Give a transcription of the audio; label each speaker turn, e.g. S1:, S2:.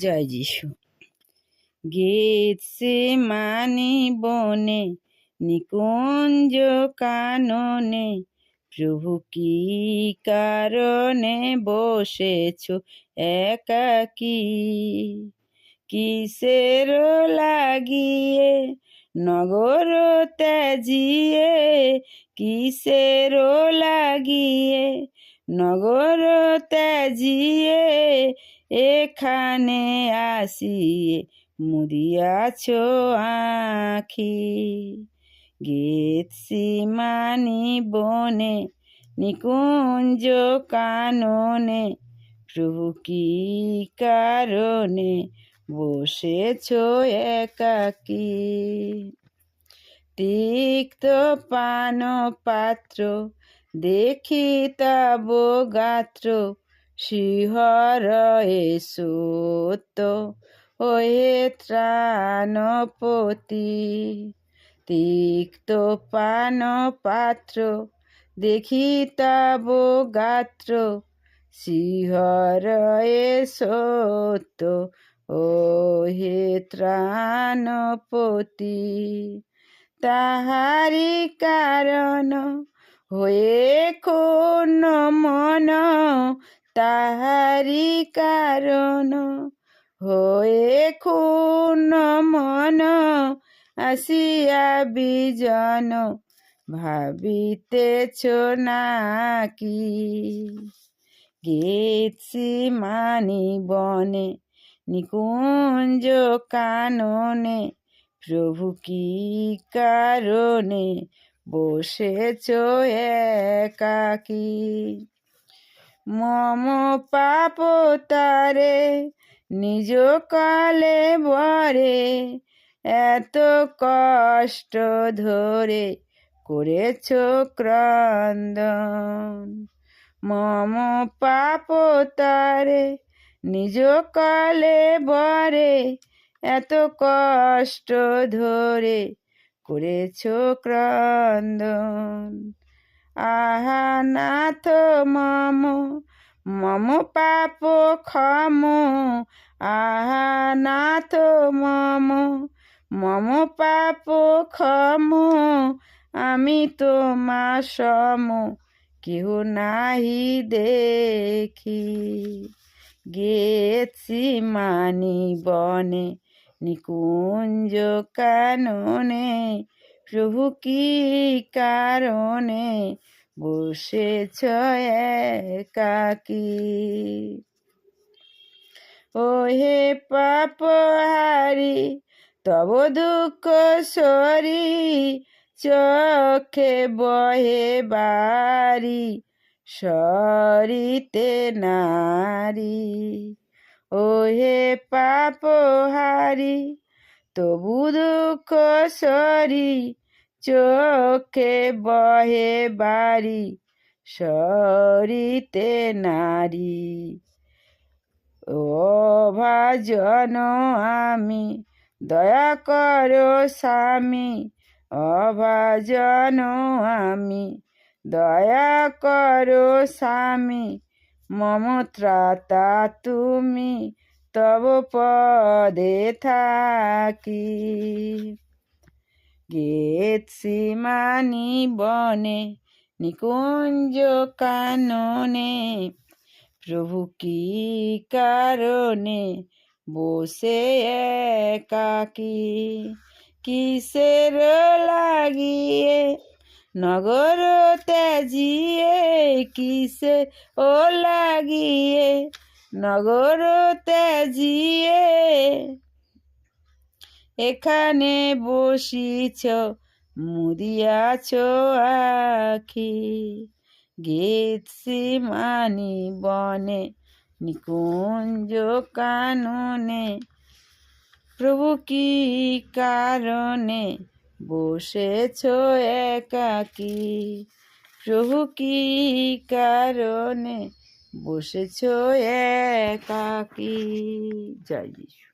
S1: জয় যিশু। সে মানি বনে নিকুঞ্জ কাননে, প্রভু কি কারণে বসেছ একাকী? কিসের লাগিয়ে নগর ত্যাজিয়ে, কিসের লাগিয়ে নগর ত্যাজিয়ে এখানে আসিয়ে মুদিয়াছ আখি। গেছি মানি বনে, নিকুঞ্জ কাননে, প্রভু কি কারণে বসেছ একাকী? তিক্ত পান পাত্র দেখি তব গাত্র শিহর এসোত ওহে ত্রাণপতি। তিক্ত পান পাত্র, দেখি তব গাত্র, শিহর এসোত ও হে ত্রাণপতি। তাহারি কারণ হয়ে কোন মন তাহারি কারণ হয়ে খুন মন আসিয়া বিজন, ভাবিতেছ নাকি? গেছি মানি বনে, নিকুঞ্জ কাননে, প্রভু কি কারণে বসেছ একাকি? মম পাপ তারে নিজ কালে বরে এত কষ্ট ধরে করেছ ক্রন্দন। মম পাপ তারে নিজ কালে বরে এত কষ্ট ধরে করেছ ক্রন্দন। আহা নাথ মম মম পাপ ক্ষম। আহা নাথ মম মম পাপ ক্ষম। আমি তোমা সম, কেহ নাহি দেখি। গেছি মানি বনে নিকুঞ্জ কাননে প্রভু কি কারণে বসেছ একাকি? ও হে পাপহারি, তব দুঃখ সরি, চোখে বহে বাড়ি, সরিতে নারী। ও হে পাপহারি তবু দুঃখ সরি, চোখে বহে বাড়ি, সরিতে নারী। ও ভাজন আমি, দয়া করো স্বামী অভাজন আমি, দয়া করো স্বামী মম ত্রাতা তুমি তব পদে থাকি। গেছি মানি বনে, নিকুঞ্জ কাননে, প্রভু কি কারণে বসে একাকি? কিসের লাগিয়ে নগর ত্যাজিয়ে কিসে ও লাগিয়ে নগর ত্যাজিয়ে এখানে বসিছ মুদিয়াছ আখি। গেছি মানি বনে, নিকুঞ্জ কাননে। প্রভু কি কারণে বসেছ একাকি? প্রভু কি কারণে বসেছ একাকি। জয় যিশু।